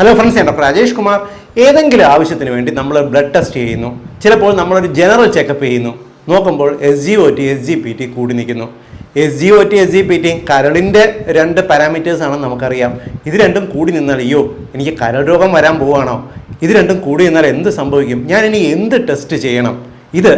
Hello friends doctor Rajesh Kumar. ഏതെങ്കിലും ആവശ്യത്തിന് വേണ്ടി നമ്മൾ ബ്ലഡ് ടെസ്റ്റ് ചെയ്യുന്നു. ചിലപ്പോൾ നമ്മളൊരു ജനറൽ ചെക്കപ്പ് ചെയ്യുന്നു. നോക്കുമ്പോൾ S G O T S G P T കൂടി നിൽക്കുന്നു. S G O T S G P ടി കരളിന്റെ രണ്ട് പാരാമീറ്റേഴ്സ് ആണെന്ന് നമുക്കറിയാം. ഇത് രണ്ടും കൂടി നിന്നാൽ അയ്യോ എനിക്ക് കരൾ രോഗം വരാൻ പോവുകയാണോ? ഇത് രണ്ടും കൂടി നിന്നാൽ എന്ത് സംഭവിക്കും? ഞാൻ ഇനി എന്ത് ടെസ്റ്റ് ചെയ്യണം? ഇത്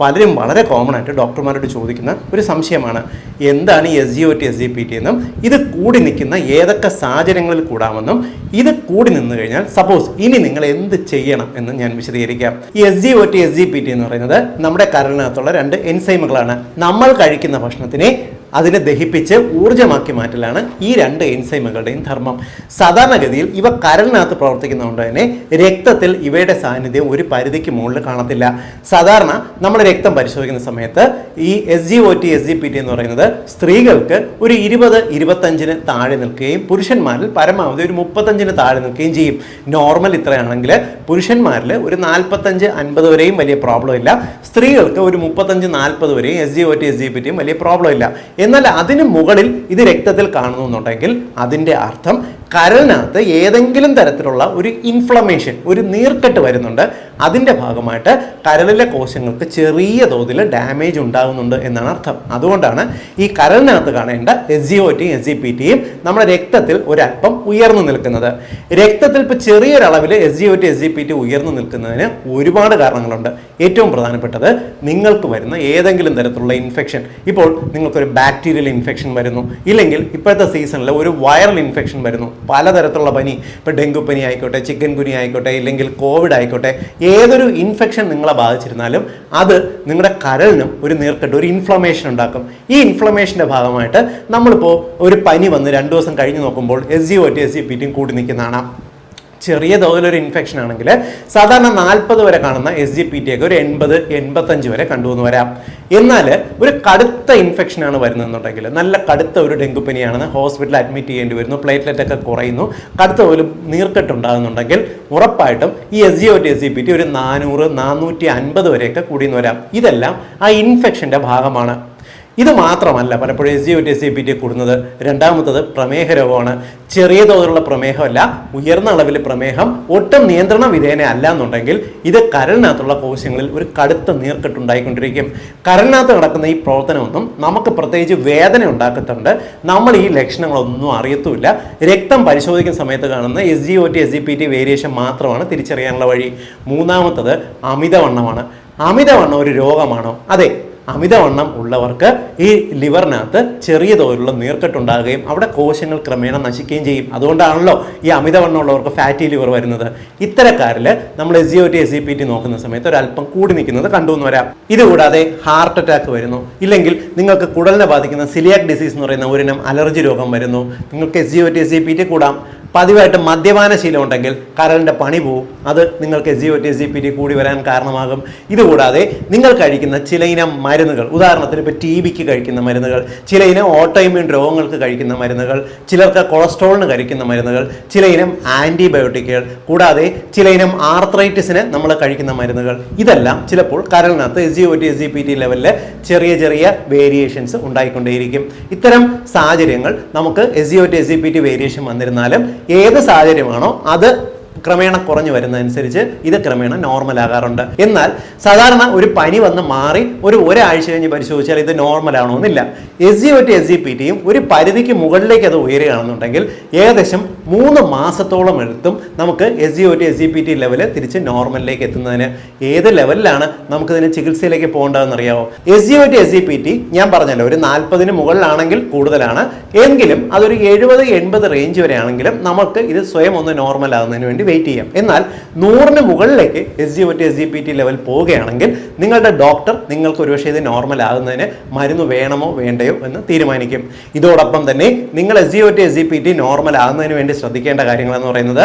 പലരും വളരെ കോമൺ ആയിട്ട് ഡോക്ടർമാരോട് ചോദിക്കുന്ന ഒരു സംശയമാണ് എന്താണ് ഈ S G O T S G P T എന്നും ഇത് കൂടി നിൽക്കുന്ന ഏതൊക്കെ സാഹചര്യങ്ങളിൽ കൂടാമെന്നും ഇത് കൂടി നിന്ന് കഴിഞ്ഞാൽ സപ്പോസ് ഇനി നിങ്ങൾ എന്ത് ചെയ്യണം എന്ന് ഞാൻ വിശദീകരിക്കാം. ഈ S G O T S G P T എന്ന് പറയുന്നത് നമ്മുടെ കരളിനകത്തുള്ള രണ്ട് എൻസൈമുകളാണ് നമ്മൾ കഴിക്കുന്ന ഭക്ഷണത്തിനെ അതിനെ ദഹിപ്പിച്ച് ഊർജമാക്കി മാറ്റലാണ് ഈ രണ്ട് എൻസൈമുകളുടെയും ധർമ്മം. സാധാരണഗതിയിൽ ഇവ കരളിനകത്ത് പ്രവർത്തിക്കുന്നതുകൊണ്ട് തന്നെ രക്തത്തിൽ ഇവയുടെ സാന്നിധ്യം ഒരു പരിധിക്ക് മുകളിൽ കാണത്തില്ല. സാധാരണ നമ്മൾ രക്തം പരിശോധിക്കുന്ന സമയത്ത് ഈ S G O T S G P T എന്ന് പറയുന്നത് സ്ത്രീകൾക്ക് ഒരു ഇരുപത് ഇരുപത്തഞ്ചിന് താഴെ നിൽക്കുകയും പുരുഷന്മാരിൽ പരമാവധി ഒരു മുപ്പത്തഞ്ചിന് താഴെ നിൽക്കുകയും ചെയ്യും. നോർമൽ ഇത്രയാണെങ്കിൽ പുരുഷന്മാരിൽ ഒരു നാൽപ്പത്തഞ്ച് അൻപത് വരെയും വലിയ പ്രോബ്ലം ഇല്ല. സ്ത്രീകൾക്ക് ഒരു മുപ്പത്തഞ്ച് നാൽപ്പത് വരെയും S G O T S G P ടിയും വലിയ പ്രോബ്ലം ഇല്ല. എന്നാൽ അതിന് മുകളിൽ ഇത് രക്തത്തിൽ കാണുന്നു എന്നുണ്ടെങ്കിൽ അതിന്റെ അർത്ഥം കരളിനകത്ത് ഏതെങ്കിലും തരത്തിലുള്ള ഒരു ഇൻഫ്ലമേഷൻ ഒരു നീർക്കെട്ട് വരുന്നുണ്ട്. അതിന്റെ ഭാഗമായിട്ട് കരളിലെ കോശങ്ങൾക്ക് ചെറിയ തോതിൽ ഡാമേജ് ഉണ്ടാകുന്നുണ്ട് എന്നാണ് അർത്ഥം. അതുകൊണ്ടാണ് ഈ കരളിനകത്ത് കാണേണ്ട എസ് ജി ഒ ടിയും എസ് ജി പി ടിയും നമ്മുടെ രക്തത്തിൽ ഒരല്പം ഉയർന്നു നിൽക്കുന്നത്. രക്തത്തിൽ ഇപ്പോൾ ചെറിയൊരളവിൽ S G O T S G P T ഉയർന്നു നിൽക്കുന്നതിന് ഒരുപാട് കാരണങ്ങളുണ്ട്. ഏറ്റവും പ്രധാനപ്പെട്ടത് നിങ്ങൾക്ക് വരുന്ന ഏതെങ്കിലും തരത്തിലുള്ള ഇൻഫെക്ഷൻ ഇപ്പോൾ നിങ്ങൾക്കൊരു ബാക്ടീരിയൽ ഇൻഫെക്ഷൻ വരുന്നു. ഇല്ലെങ്കിൽ ഇപ്പോഴത്തെ സീസണിൽ ഒരു വൈറൽ ഇൻഫെക്ഷൻ വരുന്നു. പലതരത്തിലുള്ള പനി. ഇപ്പോൾ ഡെങ്കു പനി ആയിക്കോട്ടെ ചിക്കൻ കുനി ആയിക്കോട്ടെ ഇല്ലെങ്കിൽ കോവിഡ് ആയിക്കോട്ടെ ഏതൊരു ഇൻഫെക്ഷൻ നിങ്ങളെ ബാധിച്ചിരുന്നാലും അത് നിങ്ങളുടെ കരളിനും ഒരു നീർക്കെട്ട് ഒരു ഇൻഫ്ലമേഷൻ ഉണ്ടാക്കും. ഈ ഇൻഫ്ലമേഷന്റെ ഭാഗമായിട്ട് നമ്മളിപ്പോൾ ഒരു പനി വന്ന് രണ്ട് ദിവസം കഴിഞ്ഞ് നോക്കുമ്പോൾ S G O T S G P കൂടി നിൽക്കുന്നതാണ്. ചെറിയ തോതിലൊരു ഇൻഫെക്ഷൻ ആണെങ്കിൽ സാധാരണ നാൽപ്പത് വരെ കാണുന്ന എസ് ജി പി ടി ഒക്കെ ഒരു എൺപത് എൺപത്തഞ്ച് വരെ കണ്ടുവന്ന് വരാം. എന്നാൽ ഒരു കടുത്ത ഇൻഫെക്ഷൻ ആണ് വരുന്നതെന്നുണ്ടെങ്കിൽ നല്ല കടുത്ത ഒരു ഡെങ്കുപ്പനിയാണെന്ന് ഹോസ്പിറ്റലിൽ അഡ്മിറ്റ് ചെയ്യേണ്ടി വരുന്നു പ്ലേറ്റ്ലെറ്റ് ഒക്കെ കുറയുന്നു കടുത്ത ഒരു നീർക്കെട്ട് ഉണ്ടാകുന്നുണ്ടെങ്കിൽ ഉറപ്പായിട്ടും ഈ S G O T S G P T ഒരു നാനൂറ് നാനൂറ്റി അൻപത് വരെയൊക്കെ കൂടിയെന്ന് വരാം. ഇതെല്ലാം ആ ഇൻഫെക്ഷന്റെ ഭാഗമാണ്. ഇത് മാത്രമല്ല പലപ്പോഴും S G O T S C P T കൂടുന്നത് രണ്ടാമത്തത് പ്രമേഹ രോഗമാണ്. ചെറിയ തോതിലുള്ള പ്രമേഹമല്ല ഉയർന്ന അളവിൽ പ്രമേഹം ഒട്ടും നിയന്ത്രണ വിധേയന അല്ല എന്നുണ്ടെങ്കിൽ ഇത് കരളിനകത്തുള്ള കോശങ്ങളിൽ ഒരു കടുത്ത നീർക്കെട്ടുണ്ടായിക്കൊണ്ടിരിക്കും. കരളിനകത്ത് നടക്കുന്ന ഈ പ്രവർത്തനമൊന്നും നമുക്ക് പ്രത്യേകിച്ച് വേദന ഉണ്ടാക്കത്തുണ്ട്. നമ്മൾ ഈ ലക്ഷണങ്ങളൊന്നും അറിയത്തുമില്ല. രക്തം പരിശോധിക്കുന്ന സമയത്ത് കാണുന്ന S G O T S G P T variation മാത്രമാണ് തിരിച്ചറിയാനുള്ള വഴി. മൂന്നാമത്തത് അമിതവണ്ണമാണ്. അമിതവണ്ണം ഒരു രോഗമാണോ? അതെ അമിതവണ്ണം ഉള്ളവർക്ക് ഈ ലിവറിനകത്ത് ചെറിയ തോതിലുള്ള നീർക്കെട്ടുണ്ടാകുകയും അവിടെ കോശങ്ങൾ ക്രമേണ നശിക്കുകയും ചെയ്യും. അതുകൊണ്ടാണല്ലോ ഈ അമിതവണ്ണം ഉള്ളവർക്ക് ഫാറ്റി ലിവർ വരുന്നത്. ഇത്തരക്കാരിൽ നമ്മൾ S G O T S P T നോക്കുന്ന സമയത്ത് ഒരല്പം കൂടി നിൽക്കുന്നത് കണ്ടു എന്ന് വരാം. ഇതുകൂടാതെ ഹാർട്ട് അറ്റാക്ക് വരുന്നു. ഇല്ലെങ്കിൽ നിങ്ങൾക്ക് കുടലിനെ ബാധിക്കുന്ന സിലിയാക് ഡിസീസ് എന്ന് പറയുന്ന ഒരിനം അലർജി രോഗം വരുന്നു. നിങ്ങൾക്ക് S G O T S P T കൂടാം. പതിവായിട്ട് മദ്യപാന ശീലം ഉണ്ടെങ്കിൽ കരളിന്റെ പണി പോവും. അത് നിങ്ങൾക്ക് S G O T S G P കൂടി വരാൻ കാരണമാകും. ഇതുകൂടാതെ നിങ്ങൾ കഴിക്കുന്ന ചില ഇനം മരുന്നുകൾ ഉദാഹരണത്തിന് ഇപ്പോൾ ടി ബിക്ക് കഴിക്കുന്ന മരുന്നുകൾ ചില ഇനം ഓട്ടോയിമ്യൂൺ രോഗങ്ങൾക്ക് കഴിക്കുന്ന മരുന്നുകൾ ചിലർക്ക് കൊളസ്ട്രോളിന് കഴിക്കുന്ന മരുന്നുകൾ ചില ഇനം ആന്റിബയോട്ടിക്കുകൾ കൂടാതെ ചില ഇനം ആർത്രൈറ്റിസിന് നമ്മൾ കഴിക്കുന്ന മരുന്നുകൾ. ഇതെല്ലാം ചിലപ്പോൾ കരളിനകത്ത് S G O T S P T ലെവലിൽ ചെറിയ ചെറിയ വേരിയേഷൻസ് ഉണ്ടായിക്കൊണ്ടേയിരിക്കും. ഇത്തരം സാഹചര്യങ്ങൾ നമുക്ക് S G O T S P T variation വന്നിരുന്നാലും ഏത് സാഹചര്യമാണോ അത് ക്രമേണ കുറഞ്ഞു വരുന്നതനുസരിച്ച് ഇത് ക്രമേണ നോർമൽ ആകാറുണ്ട്. എന്നാൽ സാധാരണ ഒരു പനി വന്ന് മാറി ഒരു ഒരാഴ്ച കഴിഞ്ഞ് പരിശോധിച്ചാൽ ഇത് നോർമൽ ആണോ എന്നില്ല S G O T S G P ടിയും ഒരു പരിധിക്ക് മുകളിലേക്ക് അത് ഉയരുകയാണെന്നുണ്ടെങ്കിൽ ഏകദേശം മൂന്ന് മാസത്തോളം എടുത്തും നമുക്ക് S G O T S G P T level തിരിച്ച് നോർമലിലേക്ക് എത്തുന്നതിന് ഏത് ലെവലിലാണ് നമുക്കിതിന് ചികിത്സയിലേക്ക് പോകേണ്ടതെന്ന് അറിയാമോ S G O T S G P T ഞാൻ പറഞ്ഞല്ലോ ഒരു നാൽപ്പതിന് മുകളിലാണെങ്കിൽ കൂടുതലാണ്. എങ്കിലും അതൊരു എഴുപത് എൺപത് റേഞ്ച് വരെയാണെങ്കിലും നമുക്ക് ഇത് സ്വയം ഒന്ന് നോർമൽ ആകുന്നതിന് വേണ്ടി വെയിറ്റ് ചെയ്യാം. എന്നാൽ നൂറിന് മുകളിലേക്ക് S G O T S G P T level പോവുകയാണെങ്കിൽ നിങ്ങളുടെ ഡോക്ടർ നിങ്ങൾക്ക് ഒരുപക്ഷെ ഇത് നോർമൽ ആകുന്നതിന് മരുന്ന് വേണമോ വേണ്ടയോ എന്ന് തീരുമാനിക്കും. ഇതോടൊപ്പം തന്നെ നിങ്ങൾ S G O T S G P T normal ആകുന്നതിന് വേണ്ടി ശ്രദ്ധിക്കേണ്ട കാര്യങ്ങളെന്ന് പറയുന്നത്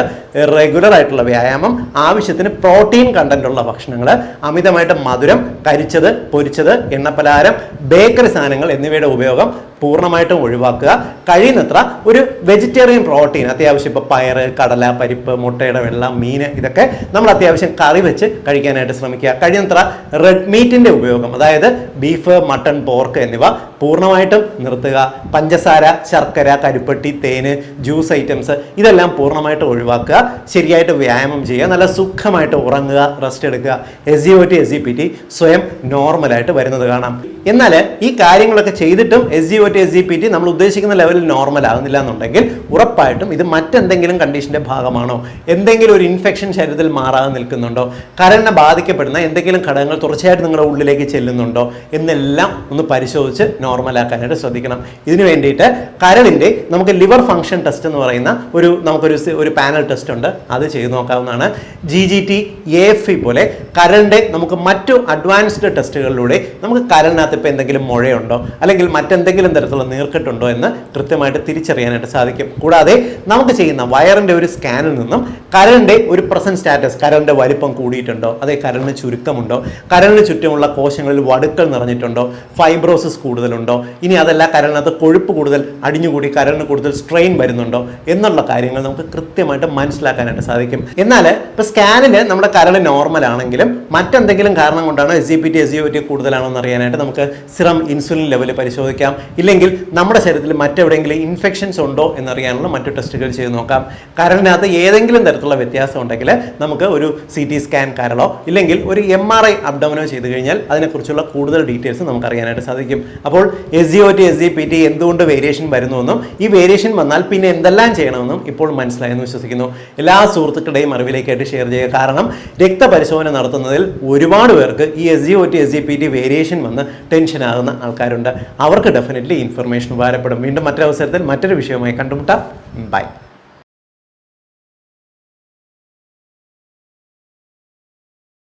റെഗുലർ ആയിട്ടുള്ള വ്യായാമം ആവശ്യത്തിന് പ്രോട്ടീൻ കണ്ടന്റ് ഉള്ള ഭക്ഷണങ്ങൾ അമിതമായിട്ട് മധുരം കരിച്ചത് പൊരിച്ചത് എണ്ണപ്പലഹാരം ബേക്കറി സാധനങ്ങൾ എന്നിവയുടെ ഉപയോഗം പൂർണമായിട്ടും ഒഴിവാക്കുക. കഴിയുന്നത്ര ഒരു വെജിറ്റേറിയൻ പ്രോട്ടീൻ അത്യാവശ്യം ഇപ്പോൾ പയറ് കടല പരിപ്പ് മുട്ടയുടെ വെള്ള മീൻ ഇതൊക്കെ നമ്മൾ അത്യാവശ്യം കറി വെച്ച് കഴിക്കാനായിട്ട് ശ്രമിക്കുക. കഴിയുന്നത്ര റെഡ് മീറ്റിന്റെ ഉപയോഗം അതായത് ബീഫ് മട്ടൺ പോർക്ക് എന്നിവ പൂർണമായിട്ടും നിർത്തുക. പഞ്ചസാര ശർക്കര കരിപ്പട്ടി തേന് ജ്യൂസ് ഐറ്റംസ് ഇതെല്ലാം പൂർണമായിട്ട് ഒഴിവാക്കുക. ശരിയായിട്ട് വ്യായാമം ചെയ്യുക. നല്ല സുഖമായിട്ട് ഉറങ്ങുക റെസ്റ്റ് എടുക്കുക. S G O T S G P T സ്വയം നോർമലായിട്ട് വരുന്നത് കാണാം. എന്നാൽ ഈ കാര്യങ്ങളൊക്കെ ചെയ്തിട്ടും S G O T S G P T നമ്മൾ ഉദ്ദേശിക്കുന്ന ലെവലിൽ നോർമൽ ആകുന്നില്ല എന്നുണ്ടെങ്കിൽ ഉറപ്പായിട്ടും ഇത് മറ്റെന്തെങ്കിലും കണ്ടീഷന്റെ ഭാഗമാണോ? എന്തെങ്കിലും ഒരു ഇൻഫെക്ഷൻ ശരീരത്തിൽ മാറാതെ നിൽക്കുന്നുണ്ടോ? കരളിനെ ബാധിക്കപ്പെടുന്ന എന്തെങ്കിലും ഘടകങ്ങൾ തുടർച്ചയായിട്ട് നിങ്ങളുടെ ഉള്ളിലേക്ക് ചെല്ലുന്നുണ്ടോ? എന്നെല്ലാം ഒന്ന് പരിശോധിച്ച് നോർമലാക്കാനായിട്ട് ശ്രദ്ധിക്കണം. ഇതിനു വേണ്ടിയിട്ട് കരളിന്റെ നമുക്ക് ലിവർ ഫംഗ്ഷൻ ടെസ്റ്റ് എന്ന് പറയുന്ന ഒരു നമുക്കൊരു ഒരു പാനൽ ടെസ്റ്റ് ഉണ്ട്. അത് ചെയ്തു നോക്കാവുന്നതാണ്. G G T A F E പോലെ കരളിന്റെ നമുക്ക് മറ്റു അഡ്വാൻസ്ഡ് ടെസ്റ്റുകളിലൂടെ നമുക്ക് കരളിനകത്ത് ഇപ്പോൾ എന്തെങ്കിലും മുഴയുണ്ടോ? അല്ലെങ്കിൽ മറ്റെന്തെങ്കിലും തരത്തിലുള്ള നീർക്കെട്ടുണ്ടോ എന്ന് കൃത്യമായിട്ട് തിരിച്ചറിയാനായിട്ട് സാധിക്കും. കൂടാതെ നമുക്ക് ചെയ്യുന്ന വയറിന്റെ ഒരു സ്കാനിൽ നിന്നും കരളിന്റെ ഒരു പ്രസന്റ് സ്റ്റാറ്റസ് കരളിന്റെ വലിപ്പം കൂടിയിട്ടുണ്ടോ? അതേ കരളിന് ചുരുക്കമുണ്ടോ? കരളിന് ചുറ്റുമുള്ള കോശങ്ങളിൽ വടുക്കൾ നിറഞ്ഞിട്ടുണ്ടോ? ഫൈബ്രോസിസ് കൂടുതലുണ്ടോ? ഇനി അതല്ല കരളിനകത്ത് കൊഴുപ്പ് കൂടുതൽ അടിഞ്ഞുകൂടി കരളിന് കൂടുതൽ സ്ട്രെയിൻ വരുന്നുണ്ടോ? എന്നുള്ള കാര്യങ്ങൾ നമുക്ക് കൃത്യമായിട്ട് മനസ്സിലാക്കാനായിട്ട് സാധിക്കും. എന്നാൽ ഇപ്പോൾ സ്കാനിൽ നമ്മുടെ കരൾ നോർമൽ ആണെങ്കിലും മറ്റെന്തെങ്കിലും കാരണം കൊണ്ടാണ് S G P T S G O T കൂടുതലാണോ എന്ന് അറിയാനായിട്ട് നമുക്ക് സിറം ഇൻസുലിൻ ലെവൽ പരിശോധിക്കാം. ഇല്ലെങ്കിൽ നമ്മുടെ ശരീരത്തിൽ മറ്റെവിടെയെങ്കിലും ഇൻഫെക്ഷൻസ് ഉണ്ടോ എന്നറിയാനുള്ള മറ്റു ടെസ്റ്റുകൾ ചെയ്ത് നോക്കാം. കരളിനകത്ത് ഏതെങ്കിലും തരത്തിലുള്ള വ്യത്യാസം ഉണ്ടെങ്കിൽ നമുക്ക് ഒരു സി ടി സ്കാൻ കരളോ ഇല്ലെങ്കിൽ ഒരു എം ആർ ഐ അബ്ഡമനോ ചെയ്ത് കഴിഞ്ഞാൽ അതിനെക്കുറിച്ചുള്ള കൂടുതൽ ഡീറ്റെയിൽസ് നമുക്ക് അറിയാനായിട്ട് സാധിക്കും. അപ്പോൾ S G O T S G P T എന്തുകൊണ്ട് വേരിയേഷൻ വരുന്നുവെന്നും ഈ വേരിയേഷൻ വന്നാൽ പിന്നെ എന്തെല്ലാം ചെയ്യണമെന്നും ഇപ്പോൾ മനസ്സിലായെന്ന് വിശ്വസിക്കുന്നു. എല്ലാ സുഹൃത്തുക്കളുടെയും അറിവിലേക്കായിട്ട് ഷെയർ ചെയ്യുക. കാരണം രക്തപരിശോധന നടത്തുന്നതിൽ ഒരുപാട് പേർക്ക് ഈ S G O T S G P T variation വന്ന് ടെൻഷൻ ആകുന്ന ആൾക്കാരുണ്ട്. അവർക്ക് ഡെഫിനറ്റ്ലി ഇൻഫർമേഷൻ ഉപകാരപ്പെടും. വീണ്ടും മറ്റൊരവസരത്തിൽ മറ്റൊരു വിഷയവുമായി കണ്ടുമുട്ടാം. ബൈ